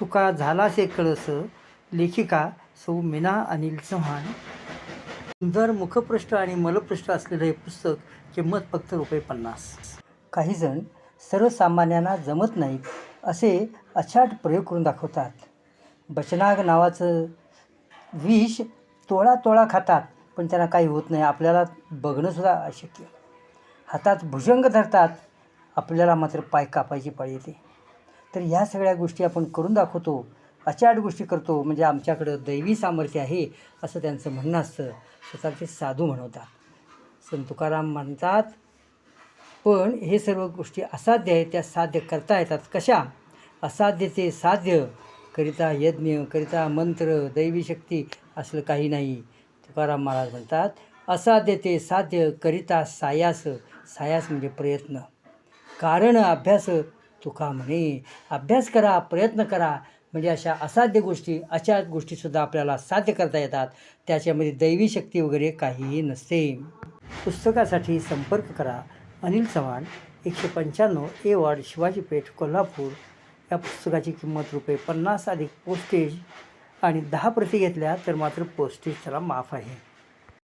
तुका झालासे कळस लेखिका सौ मीना अनिल चव्हाण. सुंदर मुखपृष्ठ आणि मलपृष्ठ असलेलं हे पुस्तक किंमत फक्त रुपये पन्नास. काहीजण सर्वसामान्यांना जमत नाहीत असे अछाट प्रयोग करून दाखवतात. बचनाग नावाचं विष तोळा तोळा खातात पण त्यांना काही होत नाही आपल्याला बघणंसुद्धा अशक्य. हातात भुजंग धरतात आपल्याला मात्र पाय कापायची पाळी येते. तर ह्या सगळ्या गोष्टी आपण करून दाखवतो अचाट गोष्टी करतो म्हणजे आमच्याकडं दैवी सामर्थ्य आहे असं त्यांचं म्हणणं असतं. स्वतःचे साधू म्हणवतात संत तुकाराम म्हणतात पण हे सर्व गोष्टी असाध्य आहेत त्या साध्य करता येतात. कशा? असाध्य ते साध्य. करिता यज्ञ करिता मंत्र दैवी शक्ती असलं काही नाही. तुकाराम महाराज म्हणतात असाध्य ते साध्य करिता सायास. सायास म्हणजे प्रयत्न. कारण अभ्यास तुका म्हणे अभ्यास करा प्रयत्न करा. म्हणजे अशा असाध्य गोष्टी अशा गोष्टीसुद्धा आपल्याला साध्य करता येतात. त्याच्यामध्ये दैवी शक्ती वगैरे काहीही नसते. पुस्तकासाठी संपर्क करा. अनिल चव्हाण एकशे पंच्याण्णव ए वॉर्ड शिवाजी पेठ कोल्हापूर. या पुस्तकाची किंमत रुपये पन्नास अधिक पोस्टेज आणि दहा प्रती घेतल्या तर मात्र पोस्टेज त्याला माफ आहे.